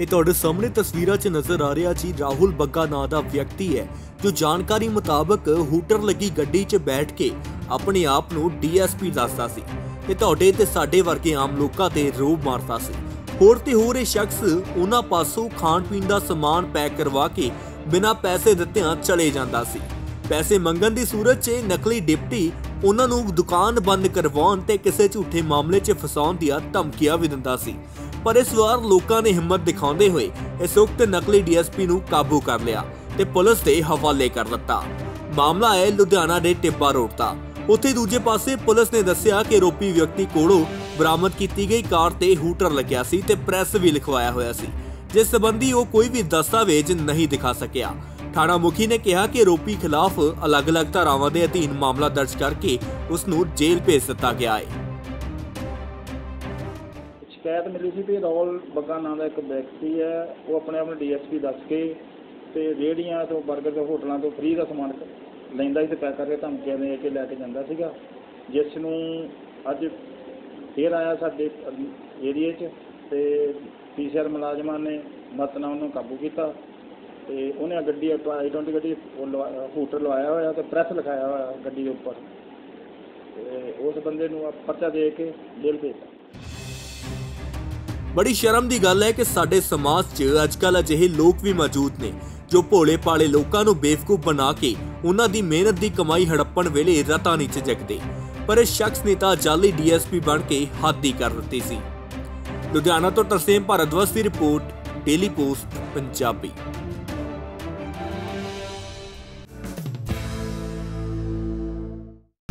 ਇਹ ਤੁਹਾਡੇ ਸਾਹਮਣੇ ਤਸਵੀਰਾਂ 'ਚ ਨਜ਼ਰ ਆ ਰਿਹਾ ਜੀ ਰਾਹੁਲ ਬੱਗਾ ਨਾਂ ਦਾ ਵਿਅਕਤੀ ਹੈ, ਜੋ ਜਾਣਕਾਰੀ ਮੁਤਾਬਕ ਹੂਟਰ ਲੱਗੀ ਗੱਡੀ 'ਚ ਬੈਠ ਕੇ ਆਪਣੇ ਆਪ ਨੂੰ ਡੀਐਸਪੀ ਦੱਸਦਾ ਸੀ ਤੇ ਤੁਹਾਡੇ ਤੇ ਸਾਡੇ ਵਰਗੇ ਆਮ ਲੋਕਾਂ ਤੇ ਰੋਬ ਮਾਰਦਾ ਸੀ। ਹੋਰ ਤੇ ਹੋਰ ਇਹ ਸ਼ਖਸ ਉਹਨਾਂ ਪਾਸੋਂ ਖਾਣ ਪੀਣ ਦਾ ਸਮਾਨ ਪੈਕ ਕਰਵਾ ਕੇ ਬਿਨਾਂ ਪੈਸੇ ਦਿੱਤਿਆਂ ਚਲੇ ਜਾਂਦਾ ਸੀ। ਪੈਸੇ ਮੰਗਣ ਦੀ ਸੂਰਤ 'ਚ ਨਕਲੀ ਡਿਪਟੀ ਉਹਨਾਂ ਨੂੰ ਦੁਕਾਨ ਬੰਦ ਕਰਵਾਉਣ ਤੇ ਕਿਸੇ ਝੂਠੇ ਮਾਮਲੇ 'ਚ ਫਸਾਉਣ ਦੀਆਂ ਧਮਕੀਆਂ ਵੀ ਦਿੰਦਾ ਸੀ। ਪਰ ਇਸ ਵਾਰ ਲੋਕਾਂ ਨੇ ਹਿੰਮਤ ਦਿਖਾਉਂਦੇ ਹੋਏ ਇਸ ਉਕਤ ਨਕਲੀ ਡੀਐਸਪੀ ਨੂੰ ਕਾਬੂ ਕਰ ਲਿਆ ਤੇ ਪੁਲਿਸ ਦੇ ਹਵਾਲੇ ਕਰ ਦਿੱਤਾ। ਮਾਮਲਾ ਹੈ ਲੁਧਿਆਣਾ ਦੇ ਟਿੱਬਾ ਰੋਡ ਦਾ। ਉੱਥੇ ਦੂਜੇ ਪਾਸੇ ਪੁਲਿਸ ਨੇ ਦੱਸਿਆ ਕਿ ਰੋਪੀ ਵਿਅਕਤੀ ਕੋਲੋਂ ਬਰਾਮਦ ਕੀਤੀ ਗਈ ਕਾਰ ਤੇ ਹੂਟਰ ਲੱਗਿਆ ਸੀ ਤੇ ਪ੍ਰੈਸ ਵੀ ਲਿਖਵਾਇਆ ਹੋਇਆ ਸੀ, ਜਿਸ ਸੰਬੰਧੀ ਉਹ ਕੋਈ ਵੀ ਦਸਤਾਵੇਜ਼ ਨਹੀਂ ਦਿਖਾ ਸਕਿਆ। ਥਾਣਾ ਮੁਖੀ ਨੇ ਕਿਹਾ ਕਿ ਰੋਪੀ ਖਿਲਾਫ ਅਲੱਗ-ਅਲੱਗ ਧਾਰਾਵਾਂ ਦੇ ਅਧੀਨ ਮਾਮਲਾ ਦਰਜ ਕਰਕੇ ਉਸ ਨੂੰ ਜੇਲ੍ਹ ਭੇਜ ਦਿੱਤਾ ਗਿਆ ਹੈ। ਸ਼ਿਕਾਇਤ ਮਿਲੀ ਸੀ ਵੀ ਰੌਲ ਬੱਗਾ ਨਾਂ ਦਾ ਇੱਕ ਵਿਅਕਤੀ ਹੈ। ਉਹ ਆਪਣੇ ਆਪ ਨੂੰ ਡੀਐਸਪੀ ਦੱਸ ਕੇ ਤੇ ਰੇਹੜੀਆਂ ਤੋਂ 버ਗਰ ਤੋਂ, ਹੋਟਲਾਂ ਤੋਂ ਫ੍ਰੀ ਦਾ ਸਮਾਨ ਲੈਂਦਾ ਸੀ ਤੇ ਪੈਕ ਕਰਕੇ ਧਮਕੀਆਂ ਦੇ ਕੇ ਲੈ ਕੇ ਜਾਂਦਾ ਸੀਗਾ। ਜਿਸ ਨੂੰ ਅੱਜ ਫੇਰ ਆਇਆ ਸਾਡੇ ਏਰੀਏ 'ਚ ਤੇ ਪੀਸੀਆਰ ਮੁਲਾਜ਼ਮਾਂ ਨੇ ਮਤ ਨਾਲ ਉਹਨੂੰ ਕਾਬੂ ਕੀਤਾ। ਤੇ ਉਹਨੇ ਗੱਡੀ ਆਈ ਟਵੈਂਟੀ ਗੱਡੀ ਹੂਟਰ ਲਵਾਇਆ ਹੋਇਆ ਤੇ ਪ੍ਰੈਸ ਲਿਖਾਇਆ ਹੋਇਆ ਗੱਡੀ ਦੇ ਉੱਪਰ। ਤੇ ਉਸ ਬੰਦੇ ਨੂੰ ਪਰਚਾ ਦੇ ਕੇ ਜੇਲ੍ਹ ਭੇਜਤਾ। ਬੜੀ ਸ਼ਰਮ ਦੀ ਗੱਲ ਹੈ ਕਿ ਸਾਡੇ ਸਮਾਜ 'ਚ ਅੱਜਕੱਲ ਅਜਿਹੇ ਲੋਕ ਵੀ ਮੌਜੂਦ ਨੇ, ਜੋ ਭੋਲੇ ਪਾਲੇ ਲੋਕਾਂ ਨੂੰ ਬੇਵਕੂਫ ਬਣਾ ਕੇ ਉਹਨਾਂ ਦੀ ਮਿਹਨਤ ਦੀ ਕਮਾਈ ਹੜੱਪਣ ਵੇਲੇ ਰਤਾ ਨਹੀਂ ਝਿਜਕਦੇ ਪਰ ਇਹ ਸ਼ਖਸ ਨੇ ਤਾਂ ਜਾਲੀ ਡੀਐਸਪੀ ਬਣ ਕੇ ਹੱਦ ਹੀ ਕਰ ਦਿੱਤੀ ਸੀ। ਲੁਧਿਆਣਾ ਤੋਂ ਤਰਸੇਮ ਭਾਰਦਵਸ ਦੀ ਰਿਪੋਰਟ, ਡੇਲੀ ਪੋਸਟ, ਪੰਜਾਬੀ।